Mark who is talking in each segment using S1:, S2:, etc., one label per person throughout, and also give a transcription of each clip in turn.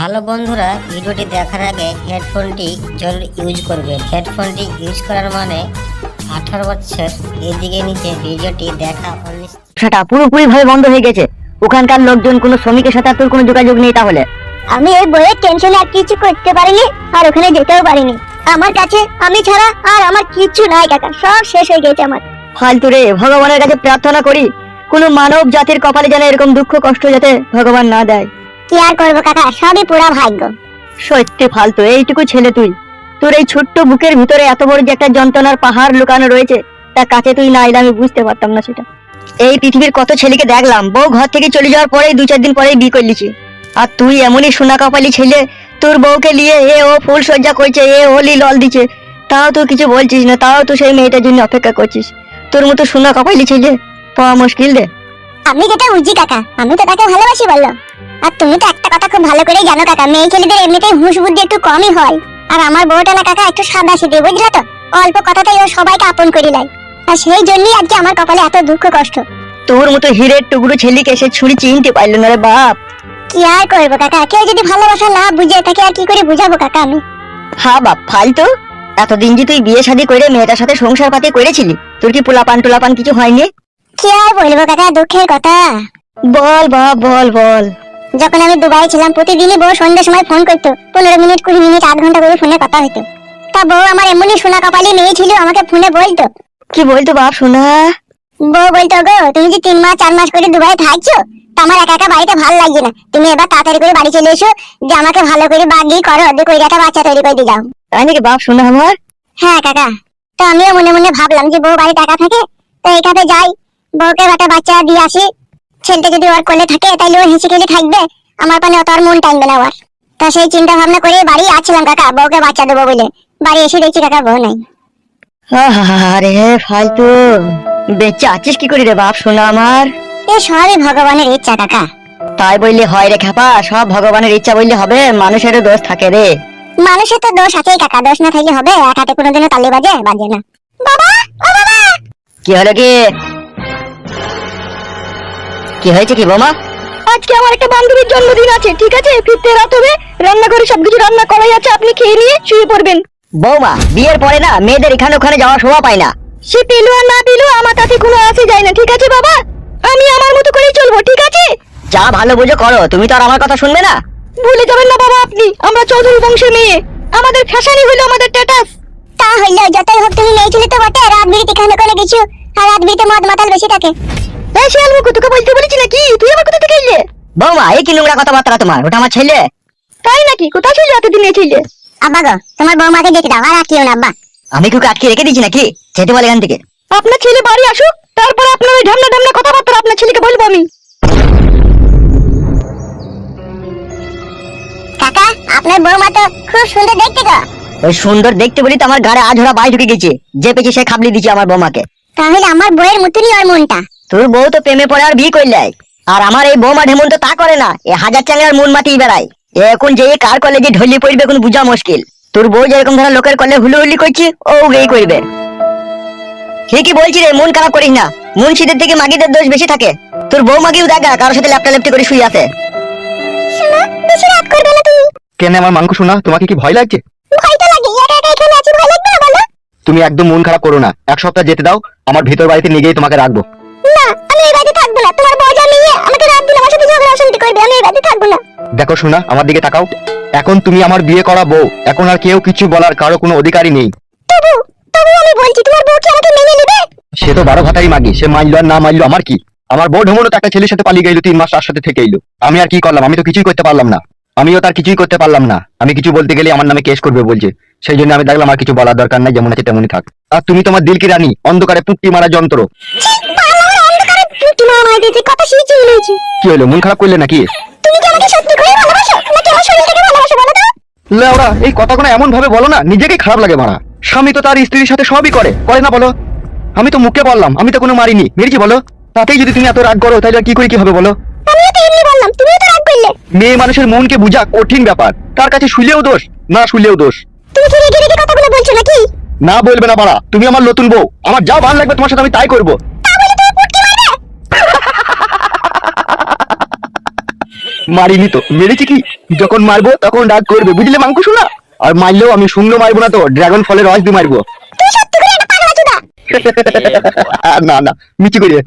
S1: Hello বন্ধুরা ভিডিওটি দেখার আগে হেডফোনটি জরুর ইউজ করবেন হেডফোনটি ইউজ করার মানে আঠারো বছর এদিকে নিচে ভিডিওটি দেখা
S2: সেটা পুরোপুরি ভাবে বন্ধ হয়ে গেছে। ওখানকার লোকজন কোনো শ্রমিকের সাথে আর তোর কোনো যোগাযোগ নেই তাহলে?
S3: আমি এই বইয়ের টেনশনে আর কিছু করতে পারিনি আর ওখানে যেতেও পারিনি। আমার কাছে আমি ছাড়া আর আমার কিচ্ছু নাই কাকা সব শেষ হয়ে গেছে আমার।
S2: ফালতু রে ভগবানের কাছে প্রার্থনা করি কোনো মানব জাতির কপালে যেন এরকম দুঃখ কষ্ট যাতে ভগবান না দেয়।
S3: কি আর করব কাকা? সবই পুরা ভাগ্য।
S2: সত্যি ফালতু এইটুকু ছেলে তুই। তোর এই ছোট্ট বুকের ভিতরে এত বড় যে একটা যন্ত্রণার পাহাড় লুকানো রয়েছে তার কাছে তুই না এলে আমি বুঝতে পারতাম না সেটা। এই পৃথিবীর কত ছেলেকে দেখলাম বউ ঘর থেকে চলে যাওয়ার পরেই দু চার দিন পরেই বিয়ে করলিছি আর তুই এমনই সোনা কপালি ছেলে তোর বউকে নিয়ে এ ও ফুল সজ্জা করছে এ হোলি লল দিচ্ছে। তাও তুই কিছু বলছিস না তাও তুই সেই মেয়েটার জন্য অপেক্ষা করছিস। তোর মতো সোনা কপালি ছেলে পাওয়া মুশকিল রে।
S3: আমি যেটা বুঝি কাকা আমি তো তাকে ভালোবাসি বলল আর তুমি তো একটা কথা খুব ভালো করেই জানো কাকা। মেয়ে ছেলেদের এমনিতেই হুঁশ বুদ্ধি একটু কমই হয়। আর আমার বউটা না কাকা একটু সাদা সিধে বুঝলা তো? অল্প কথাতেই ও সবাইকে আপন করে নেয়। আর সেই জন্যই আজকে আমার কপালে এত দুঃখ কষ্ট।
S2: তোর মতো হিরের টুকরো ছেলেকে সে ছুরি চিনতে পারল না রে বাপ।
S3: কি আর করব কাকা? কেউ যদি ভালোবাসা না বুঝে তাকে আর কি করে বুঝাবো কাকা আমি?
S2: হ্যাঁ বাপ ফালতু। এতদিন যে তুই বিয়ে শাদী করে মেয়েটার সাথে সংসার পাতি করেছিলি তোর কি পোলাপান টোলাপান কিছু হয়নি?
S3: কি আর বলব কাকা? দুঃখের কথা।
S2: বল বাপ বল বল।
S3: যখন আমি দুবাই ছিলাম প্রতিদিনই বউ সন্ধ্যের সময় ফোন করতো। পনেরো মিনিট কুড়ি মিনিট আধ ঘণ্টা করে ফোনে কথা হতো তা বউ আমার এমনই সোনা কপালি মেয়ে ছিল আমাকে ফোনে বলতো।
S2: কি বলতো বাপ শোনা
S3: বউ বলতো গো তুমি যে তিন মাস চার মাস করে দুবাই থাকছো? আমার একা একা বাড়িতে ভালো লাগছে না। তুমি এবার তাড়াতাড়ি করে বাড়ি চলে এসো যে আমাকে ভালো করে বাগি করো দিয়ে করে একটা বাচ্চা তৈরি করে দিলাম।
S2: তাই নাকি বাপ শোনা আমার?
S3: হ্যাঁ কাকা। তো আমিও মনে মনে ভাবলাম যে বউ বাড়ি টাকা থাকে তো এইটাতে যাই। বউকে একটা বাচ্চা দিয়ে আসি। ছেলেটা যদি ওর কোলে থাকে তাইলে ও হেসে খেলে থাকবে। আমার পানে অত আর মন টানবে না ওর। তা সেই চিন্তা ভাবনা করে বাড়ি আসছিলাম কাকা বউকে বাচ্চা দেবো বলে। বাড়ি এসে দেখছি কাকা বউ নাই।
S2: আরে ফালতু। বেঁচে আছিস কি করি রে বাপ শোনা আমার?
S3: এ সবই ভগবানের ইচ্ছা কাকা।
S2: তাই বললে হয় রে খেপা সব ভগবানের ইচ্ছা বললে হবে মানুষেরও দোষ থাকে রে।
S3: মানুষের তো দোষ আছেই কাকা দোষ না থাকলে হবে এক হাতে কোনোদিনও তালি বাজে বাজে না। বাবা ও বাবা!
S2: কি হলো কি? কি হয়েছে কি বোমা? আজকে আমার একটা বান্ধবীর জন্মদিন আছে ঠিক আছে? ফিরতে রাত হবে রান্না করে সবকিছু রান্না করাই আছে আপনি খেয়ে নিয়ে শুয়ে পড়বেন। বৌমা বিয়ের পরে না মেয়েদের এখানে ওখানে যাওয়া শোভা পায় না। সে পেল আর না পেল আমার তাতে কোনো আসে যায় না ঠিক আছে বাবা? আমি আমার মতো করেই চলবো ঠিক আছে? যা ভালো বুঝো করো তুমি তো আর আমার কথা শুনবে না। ভুলে যাবেন না বাবা আপনি আমরা চৌধুরী বংশের মেয়ে। আমাদের ফ্যাশনই হলো আমাদের স্ট্যাটাস
S3: তা হইল যতই হোক তুমি মেয়ে ছেলে তো বটে রাত বিড়িতে খানো করে কিছু আর রাত বিড়িতে মদ মাতাল বেশি থাকে।
S2: এই শিয়াল মুখ তোকে বলতে বলেছি নাকি? তুই আমার কোথা থেকে এলে? বৌমা এই কি নোংরা কথাবার্তা তোমার? ওটা আমার ছেলে। তাই নাকি? কোথায় ছিল এতদিন এই ছেলে?
S3: আব্বা গো তোমার বৌমাকে দেখে দাও আর আটকিও না আব্বা।
S2: আমি কি আটকে রেখে দিয়েছি নাকি? যেতে বলে এখান থেকে। আপনার ছেলে বাড়ি আসুক তারপর আপনার ওই ঢামনা ঢামনা কথাবার্তা আপনার ছেলেকে বলব আমি।
S3: কাকা আপনার বৌমা তো খুব সুন্দর দেখতে গো।
S2: ওই সুন্দর দেখতে বলি তো আমার গাড়ে আঝরা বাই ঢুকে গেছে। যে পেয়েছে সে খাবলি দিচ্ছে আমার বৌমাকে।
S3: তাহলে আমার বইয়ের মতনই ওর মনটা।
S2: তোর বউ তো প্রেমে পড়ে আর বিয়ে করলে। আর আমার এই বৌমা ঢেমন তো তা করে না এ হাজার চাঙ্গার মন মাটি বেড়ায়। এখন যে কার কলেজে ঢলি পড়বে এখন বুঝা মুশকিল। তোর বউ যেরকম ধরা লোকের কলে হুলু হুলি করছি ও এই করবে। ঠিকই বলছি রে মন খারাপ করিস না। মুন্সিদের থেকে মাগিদের দোষ বেশি থাকে। তোর বউ মাগিও দেখা কারোর সাথে ল্যাপটা ল্যাপটি করে শুয়ে আছে।
S4: কেন আমার মাংস শোনা তোমাকে কি ভয় লাগছে?
S3: ভয় তো লাগে একা একা এখানে আছি ভয় লাগবে না বলো?
S4: তুমি একদম মন খারাপ করো না। এক সপ্তাহ যেতে দাও আমার ভিতর বাড়িতে নিয়ে গিয়ে তোমাকে রাখব।
S3: না আমি এই বাড়িতে থাকব না। তোমার বউ যা আমাকে রাত দিন আমার সাথে ঝগড়া অশান্তি করবে আমি এই বাড়িতে থাকব না।
S4: দেখো শোনা আমার দিকে তাকাও। এখন তুমি আমার বিয়ে করা বউ। এখন আর কেউ কিছু বলার কারও কোনো অধিকারই নেই।
S3: তবু তবু আমি বলছি তোমার বউ কি আমাকে মেনে নেবে?
S4: সে তো বারো ভাতারই মাগি সে মাইলো আর না মাইলো আমার কি? আমার বউ ঢমনো তো একটা ছেলের সাথে পালিয়ে গেল তিন মাস তার সাথে থেকে এলো। আমি আর কি করলাম? আমি তো কিছুই করতে পারলাম না। আমিও তার কিছুই করতে পারলাম না। আমি কিছু বলতে গেলে আমার নামে কেস করবে বলছে। সেই জন্য আমি দেখলাম আর কিছু বলার দরকার নাই যেমন আছে তেমনই থাক। আর তুমি তোমার দিলকি রানী অন্ধকারে পুট্টি মারা যন্ত্র।
S3: নিয়েছি
S4: কি হলো মন খারাপ করলে নাকি?
S3: তুমি কি আমাকে সত্যি করে ভালোবাসো? নাকি আমার শরীরটাকে ভালোবাসো বলো তো?
S4: লেওড়া এই কথাগুলো এমন ভাবে বলো না নিজেকেই খারাপ লাগে মারা। স্বামী তো তার স্ত্রীর সাথে সবই করে। করে না বলো। আমি তো মুখে বললাম আমি তো কোনো মারিনি। মেরেছি বলো? তাতেই যদি তুমি এত রাগ করো তাহলে কি করে কি হবে বলো?
S3: আমিও তো এমনি বললাম তুমিও তো রাগ করলে।
S4: মেয়ে মানুষের মনকে বুঝা কঠিন ব্যাপার। তার কাছে শুলেও দোষ না শুলেও দোষ।
S3: তুমি কি রেগে রেগে কথাগুলো বলছো নাকি?
S4: না বলবে না পারা তুমি আমার নতুন বউ। আমার যা ভালো লাগবে তোমার সাথে আমি তাই করব। মারিনি তো। মেরেছি কি? যখন মারবো তখন রাগ করবে। বুঝলে মাংকু শোনা আর মারলেও আমি শূন্য মারবো না তো। ড্রাগন ফলের রস দিয়ে মারবো। না না মিচি করে।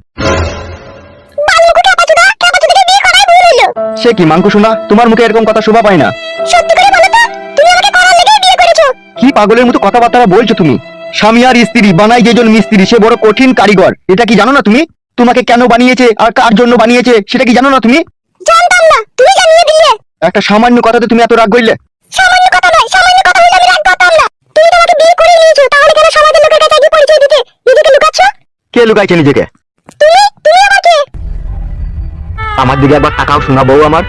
S4: সে কি মাংকু শোনা তোমার মুখে এরকম কথা শোভা পায় না। কি পাগলের মতো কথাবার্তা বলছো তুমি? স্বামী আর স্ত্রী বানাই যেজন মিস্ত্রি সে বড় কঠিন কারিগর। এটা কি জানো না তুমি? তোমাকে কেন বানিয়েছে আর কার জন্য বানিয়েছে সেটা কি জানো না তুমি?
S3: জানতাম না। তুমি জানিয়ে দিলে?
S4: একটা সামান্য কথাতে তুমি এত রাগ
S3: সামান্য কথা নয় সামান্য কথা হইলে আমি রাগ করতাম না। তুমি তো আমাকে বিয়ে করে নিয়েছো তাহলে কেন সমাজের লোকের কাছে পরিচয় দিতে নিজেকে লুকাচ্ছ?
S4: কে লুকাইছে নিজেকে?
S3: তুমি তুমি আমাকে?
S4: আমার দিকে একবার তাকাও শোনা বউ আমার।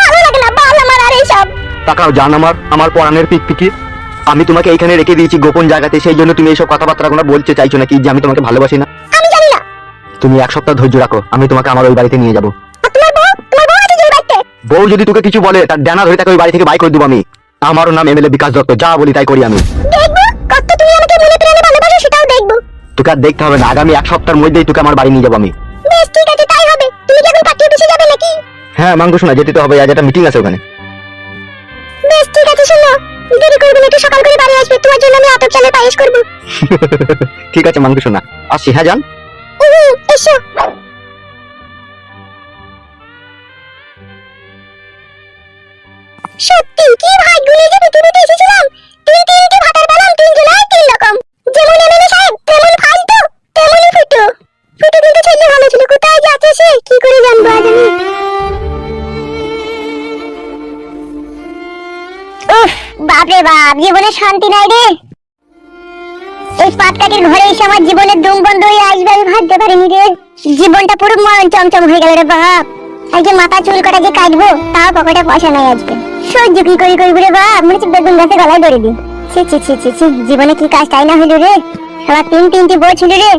S3: ভালো লাগে না বাল আমার আর এইসব।
S4: তাকাও জান আমার আমার পরাণের পিক পিকি আমি তোমাকে এখানে রেখে দিয়েছি গোপন জায়গাতে সেই জন্য তুমি এইসব কথাবার্তা কোনো বলতে চাইছো নাকি যে আমি তোমাকে ভালোবাসি না?
S3: আমি জানি না।
S4: তুমি এক সপ্তাহ ধৈর্য রাখো আমি তোমাকে আমার ওই বাড়িতে নিয়ে যাব।
S3: বউ
S4: যদি তোকে কিছু বলে তার ডানা ধরে তাকে ওই বাড়ি থেকে বাই করে দেবো আমি। আমারও নাম এমএলএ বিকাশ দত্ত যা বলি তাই করি আমি।
S3: কত তুমি আমাকে প্রাণে ভালোবাসো সেটাও দেখব।
S4: তোকে আর দেখতে হবে না আগামী এক সপ্তাহের মধ্যেই তোকে আমার বাড়ি নিয়ে যাব আমি।
S3: বেশ ঠিক আছে তাই হবে। তুমি কি এখন পার্টি অফিসে যাবে নাকি?
S4: হ্যাঁ মাঙ্গ শোনা যেতে তো হবে আজ একটা মিটিং আছে ওখানে।
S3: বেশ ঠিক আছে শোনো। দেরি করবে না একটু সকাল করে বাড়ি আসবে তোমার জন্য আমি আতপ চালের পায়েস করব।
S4: ঠিক আছে মাঙ্গ শোনা। আসছি হ্যাঁ যান
S3: এসো। বাপরে বাপ, জীবনে শান্তি নাই রে। এই পাটকাটির ঘরে এসে আমার জীবনের দম বন্ধ হয়ে আসবে, আমি ভাবতে পারিনি রে। জীবনটা পুরো মরণ চমচম হয়ে গেল রে বাপ। আজকে মাথা চুল কাটা যে কাটবো, তাও পকেটে পয়সা নাই আজকে। সহ্য কি করি করি রে বাপ? মনে হচ্ছে বেগুন গাছে গলায় দড়ি দি ছি ছি ছি ছি ছি, জীবনে কি কাজ তাই না হইল রে? সারা তিন তিনটি বই ছিল রে।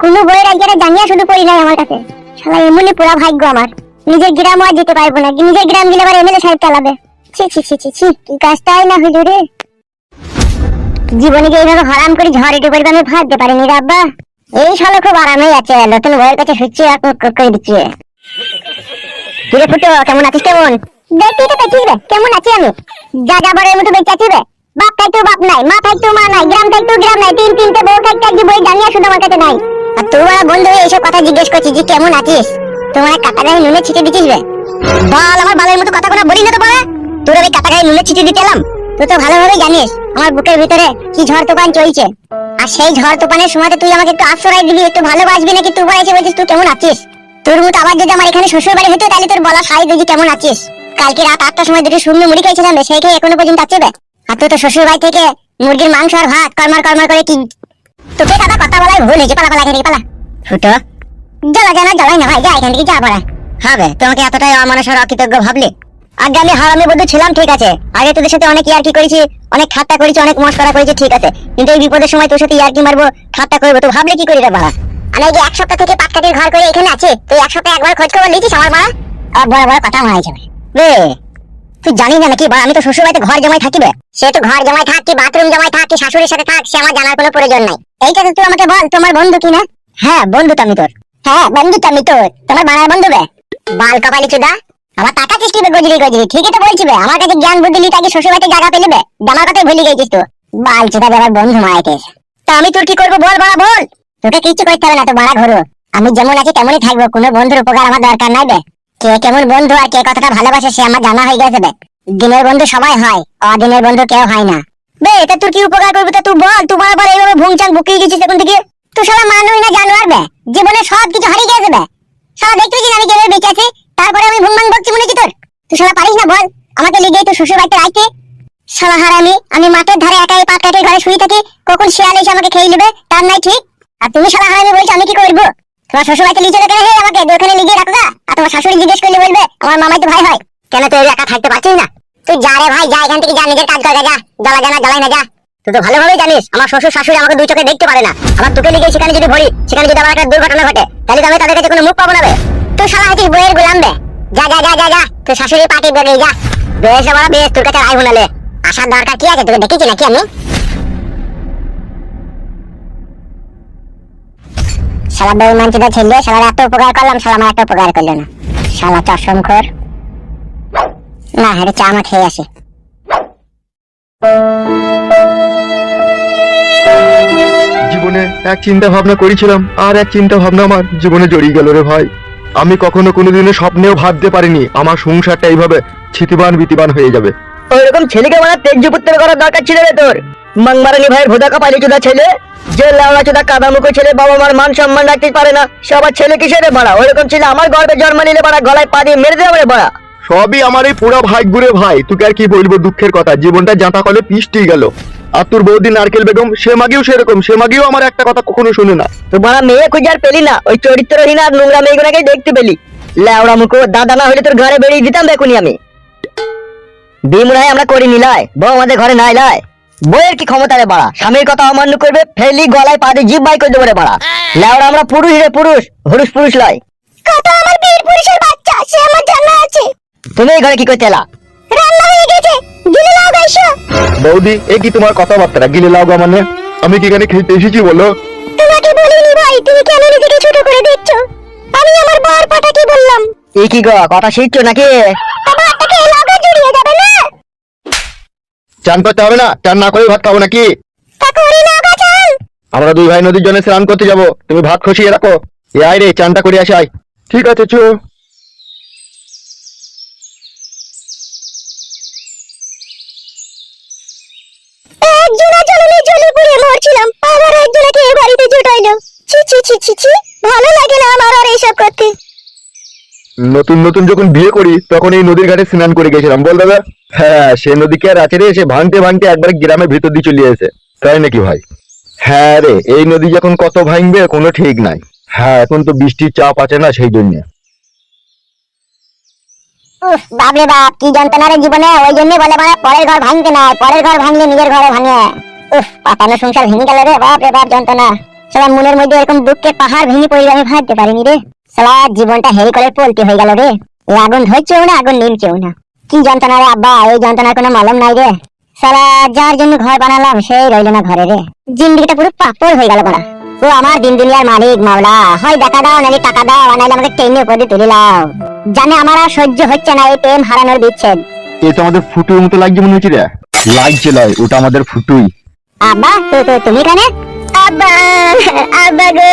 S3: কোনো বইয়ের আজকে জানিয়া শুধু পড়ি নাই আমার কাছে। শালা এমনই পুরা ভাগ্য আমার। নিজের গ্রামও আর যেতে পারব না। নিজের গ্রাম গেলে আবার এমএলএ সাহেব চালাবে। ছি কি যে এইভাবে হারাম করে ঝড় উঠে পড়বে আমি ভাবতে পারিনি রে এই শালা খুব আরামেই আছে, নতুন বইয়ের কাছে শুচ্ছি কুক কুক করে দিচ্ছি। কিরে ফুটো, কেমন আছিস কেমন? দেখতে তো পেয়েছিস রে, কেমন আছি আমি? যা যাবারের মতো বেঁচে আছি রে। বাপ থাকতেও বাপ নাই, মা থাকতেও মা নাই, গ্রাম থাকতেও গ্রাম নাই, তিন তিনটে বউ থাকতে আজকে বই জানিয়া শুধু আমার কাছে নাই। আর তুই বড় বন্ধু হয়ে এইসব কথা জিজ্ঞেস করছিস যে কেমন আছিস? তোমার কাটা গায়ে নুনে ছিটে দিচ্ছিস রে। বাল, আমার বালের মতো কথা কোনো বলি না তো পারে তোর আমি কাটা গায়ে নুনে ছিটে দিতে এলাম? তুই তো ভালোভাবে জানিস আমার বুকের ভিতরে কি ঝড় তুফান চলছে। আর সেই ঝড় তুফানের সময় তুই আমাকে একটু আশ্রয় দিবি, একটু ভালোবাসবি নাকি তুই এসে বলছিস তুই কেমন আছিস? তোর মতো আবার যদি আমার এখানে শ্বশুর বাড়ি হতো, তাহলে তোর বলা সাই দিদি কেমন আছিস? কালকে রাত আটটার সময় দুটো শূন্য মুড়ি খেয়েছিলাম সেই খেয়ে এখনও পর্যন্ত আছে আর তুই তো শ্বশুর বাড়ি থেকে মুরগির মাংস আর ভাত কর্মার কর্মার করে কি তোকে দাদা কথা বলাই ভুল হয়েছে, পালা পালা থেকে পালা। ফুটো, জ্বালা জানা জ্বালাই না ভাই, যা এখান থেকে যা পড়া হবে, তোমাকে এতটাই অমানুষ আর অকৃতজ্ঞ ভাবলে? আগে আমি হারামি বন্ধু ছিলাম, ঠিক আছে। আগে তোদের সাথে অনেক ইয়ার্কি করেছি, অনেক ঠাট্টা করেছি, অনেক মস্করা করেছি, ঠিক আছে। কিন্তু এই বিপদের সময় তোর সাথে ইয়ার্কি মারবো, ঠাট্টা করব, তো ভাবলে কি করি রে বাড়া? আমি এই এক সপ্তাহ থেকে পাটকাটির ঘর করে এখানে আছি, তুই এক সপ্তাহে একবার খোঁজ খবর নিয়েছিস আমার বাড়া? আর বড় বড় কথা মনে যাবে। রে তুই জানিস না নাকি বাড়া, আমি তো শ্বশুর বাড়িতে ঘর জমাই থাকিবে সে তো ঘর জমাই থাক, কি বাথরুম জমাই থাক, কি শাশুড়ির সাথে থাক, সে আমার জানার কোনো প্রয়োজন নাই। এইটা তো তুই আমাকে বল, তোমার বন্ধু কি না হ্যাঁ বন্ধু তো আমি তোর। হ্যাঁ বন্ধু তো আমি তোর, তোমার বাড়ার বন্ধু বে। বাল কপালি চুদা। আমার টাকা ঠিকই তো বলছি আমার কাছে জ্ঞান বুদ্ধি বাড়িতে জায়গা পেলে ভুলে গেছিস তো বন্ধু তা আমি তোর কি করব বল বাড়া, বল। তোকে করতে হবে না তো বাড়া আমি যেমন আছি তেমনই থাকব, কোনো বন্ধুর উপকার আমার দরকার নাই বে। কে কেমন বন্ধু আর কে কতটা ভালোবাসে সে আমার জানা হয়ে গেছে দিনের বন্ধু সবাই হয়, অদিনের বন্ধু কেউ হয় না। বে এটা তোর কি উপকার করবি তা তুই বল, তুই বারবার এইভাবে ভুংচাং বুকিয়ে গেছিস এখন থেকে। তুই সারা মানুষ না জানোয়ার বে, জীবনে সব কিছু হারিয়ে গেছে বে। সারা দেখতে পেয়েছিস আমি যেভাবে বেঁচে আছি? তারপরে আমি ভুংমাং বকছি মনে কি তোর? তুই সারা পারিস না, বল। আমাকে লিগেই তো শ্বশুর বাড়িতে রাখতে সালা হারামি, আমি মাঠের ধারে একাই পাট কাটে ঘরে শুয়ে থাকি, কখন শিয়াল এসে আমাকে খেয়ে নেবে? তার নাই ঠিক। আর তুমি সালা হারামি বলছো, আমি কি করব? তোমার শ্বশুর বাড়িতে লিচে কেন হে আমাকে ওখানে লিগিয়ে রাখো। আর তোমার শাশুড়ি জিজ্ঞেস করলে বলবে, আমার মামাই তো ভাই হয়। কেন তুই একা থাকতে পারছিস না? তুই যা রে ভাই, যা, এখান থেকে যা, নিজের কাজ কর যা, জ্বালা জানা জ্বালাই না, যা। তুই তো ভালোভাবেই জানিস, আমার শ্বশুর শাশুড়ি আমাকে দুই চোখে দেখতে পারে না। আবার তোকে লিগে সেখানে যদি ভরি সেখানে যদি আমার একটা দুর্ঘটনা ঘটে, তাহলে তো আমি তাদের কাছে কোনো মুখ পাবো না বে। তুই শালা হচ্ছিস বইয়ের গোলাম বে। যা যা যা যা যা তুই শাশুড়ি পার্টি বেগে যা। বেশ আমার বেশ, তোর কাছে রাই হুনালে আসার দরকার কি আছে? তোকে দেখেছি নাকি আমি? শালা বেইমান চুদা ছেলে, শালার এত উপকার করলাম, শালা আমার এত উপকার করল না। শালা চশম খোর। না হ্যাঁ চা আমার খেয়ে আসে।
S4: জীবনে এক চিন্তা ভাবনা করেছিলাম আর এক চিন্তা ভাবনা আমার জীবনে জড়িয়ে গেল রে ভাই। আমি কখনো কোনোদিনও স্বপ্নেও ভাবতে পারিনি আমার সংসারটা এইভাবে ছিতিবান বিতিবান হয়ে যাবে।
S2: ওইরকম ছেলেকে মানে তেজ্য পুত্র করার দরকার ছিল রে তোর। মাংমারানি ভাইয়ের ভোদা কাপালি চোদা ছেলে যে লাউড়া চোদা কাদা মুখো ছেলে বাবা মার মান সম্মান রাখতে পারে না সবার ছেলে কিসের রে বাড়া? ওইরকম ছেলে আমার গর্বে জন্ম নিলে বাড়া গলায় পা দিয়ে মেরে দেবে বাড়া।
S4: সবই আমার এই পুরো ভাগ্য রে ভাই তোকে আর কি বলব দুঃখের কথা? জীবনটা জাঁতা কলে পিষ্টি গেল। আর তোর বৌদি নারকেল বেগম সে মাগিও সেরকম সে মাগিও আমার একটা কথা কখনো শুনে না।
S2: তো বাড়া মেয়ে খুঁজে আর পেলি না? ওই চরিত্রহীন আর নোংরা মেয়েগুলোকেই দেখতে পেলি। লেওড়া মুখো দাদা না হলে তোর ঘরে বেরিয়ে দিতাম দেখুনি আমি। হয় আমরা করি নিলাই বউ আমাদের ঘরে নাই লাই। বইয়ের কি ক্ষমতা রে বাড়া? স্বামীর কথা অমান্য করবে ফেলি গলায় পা দিয়ে জিভ বাই করে দেবো রে বাড়া। লেওড়া আমরা পুরুষ রে পুরুষ পুরুষ পুরুষ লয়
S3: কত আমার বীর পুরুষের বাচ্চা সে আমার জানা আছে।
S2: তুমি এই ঘরে কি করতে এলা?
S3: রান্না গেছে গিলে নাও গাইছো
S4: বৌদি এ কি তোমার কথাবার্তা? গিলে লাও গা মানে? আমি কি এখানে খেতে এসেছি বলো?
S3: তোমাকে বলিনি ভাই তুমি কেন নিজেকে ছোট করে দিচ্ছ আমি আমার বর পাঠাকে বললাম?
S2: এই কি গো কথা শিখছো নাকি?
S3: লাগা জড়িয়ে যাবে না?
S4: চান করতে হবে না চান না করে ভাত খাব নাকি?
S3: করি না গাছান
S4: আমরা দুই ভাই নদীর জন্য স্নান করতে যাব। তুমি ভাত খসিয়ে রাখো। এ আয় রে চানটা করে আসে আয় ঠিক আছে চো
S3: একজনা জ্বলনে জ্বলে পুড়ে মরছিলাম আবার একজনাকে এ বাড়িতে জোটাইলো ছি ছি ছি ছি ছি ভালো লাগে না আমার আর এইসব করতে।
S4: নতুন নতুন যখন বিয়ে করি তখন এই নদীর ঘাটে স্নান করে গেছিলাম। বল দাদা? হ্যাঁ সে নদীকে আর আছে রে? সে ভাঙতে ভাঙতে একবার গ্রামের ভিতর দিয়ে চলে এসে তাই নাকি ভাই? হ্যাঁ রে এই নদী যখন কত ভাঙবে কোনো ঠিক নাই। হ্যাঁ এখন তো বৃষ্টির চাপ আছে না সেই জন্য।
S3: উফ বাপরে বাপ কি যন্ত্রণা রে জীবনে। ওই জন্য বলে মানে পরের ঘর ভাঙতে নাই পরের ঘর ভাঙলে নিজের ঘরে ভাঙে। উফ পাতানো সংসার ভেঙে গেল রে বাপ রে বাপ যন্ত্রণা। সালা মনের মধ্যে এরকম দুঃখের পাহাড় ভেঙে পড়ে আমি ভাবতে পারিনি রে। সালা জীবনটা হেরি করে পলটি হয়ে গেল রে। এই আগুন ধরছেও না আগুন নিমছেও না। কি যন্ত্রণা রে আব্বা এই যন্ত্রণার কোনো মলম নাই রে। সালা যার জন্য ঘর বানালাম সেই রইল না ঘরে রে। জিন্দিগিটা পুরো পাপড় হয়ে গেল বড়া ও আমার দিন দুনিয়ার মালিক মাওলা হয় দেখা দাও নাহলে টাকা দাও নাহলে আমাকে টেনে উপরে তুলে লাও জানে আমার আর সহ্য হচ্ছে না এই প্রেম হারানোর বিচ্ছেদ।
S4: এ তো আমাদের ফুটুর মতো লাগছে মনে হচ্ছে রে। লাগছে লয় ওটা আমাদের ফুটুই।
S3: আব্বা তো তুমি কানে আব্বা আব্বা গো।